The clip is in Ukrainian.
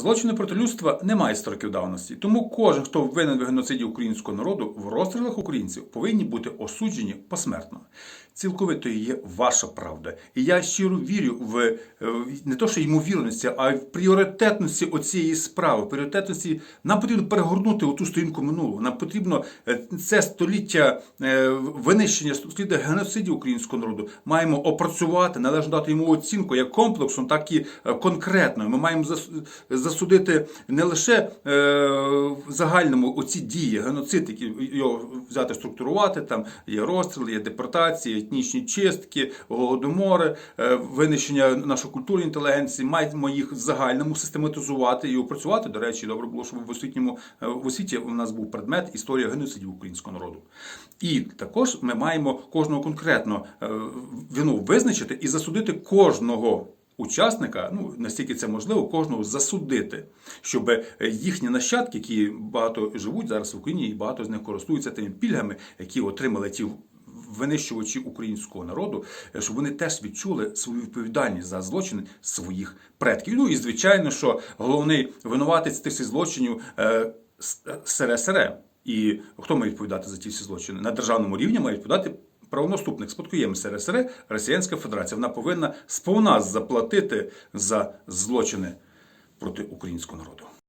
Злочини проти людства не мають строків давності, тому кожен, хто винен в геноциді українського народу в розстрілах українців, повинні бути осуджені посмертно. Цілковито є ваша правда. І я щиро вірю в е, не то, що ймовірності, а в пріоритетності оцієї справи. Пріоритетності нам потрібно перегорнути оту сторінку минулого. Нам потрібно е, це століття е, винищення століття геноцидів українського народу. Маємо опрацювати, належно дати йому оцінку як комплексом, так і конкретно. Ми маємо зас- засудити не лише в загальному оці дії, геноцид, які його взяти структурувати. Там є розстріли, є депортації, етнічні чистки, голодомори, е, винищення нашої культурної інтелігенції. Маємо їх в загальному систематизувати і опрацювати. До речі, добре було, щоб в освітньому е, в освіті у нас був предмет історія геноцидів українського народу. І також ми маємо кожного конкретно е, вину визначити і засудити кожного. Учасника, ну настільки це можливо, кожного засудити, щоб їхні нащадки, які багато живуть зараз в Україні, і багато з них користуються тими пільгами, які отримали ті винищувачі українського народу, е, щоб вони теж відчули свою відповідальність за злочини своїх предків. Ну і звичайно, що головний винуватець тих злочинів е, СРСР. І хто має відповідати за ті всі злочини? На державному рівні має відповідати правонаступник спадкоємець СРСР, Росіянська Федерація. Вона повинна сповна заплатити за злочини проти українського народу.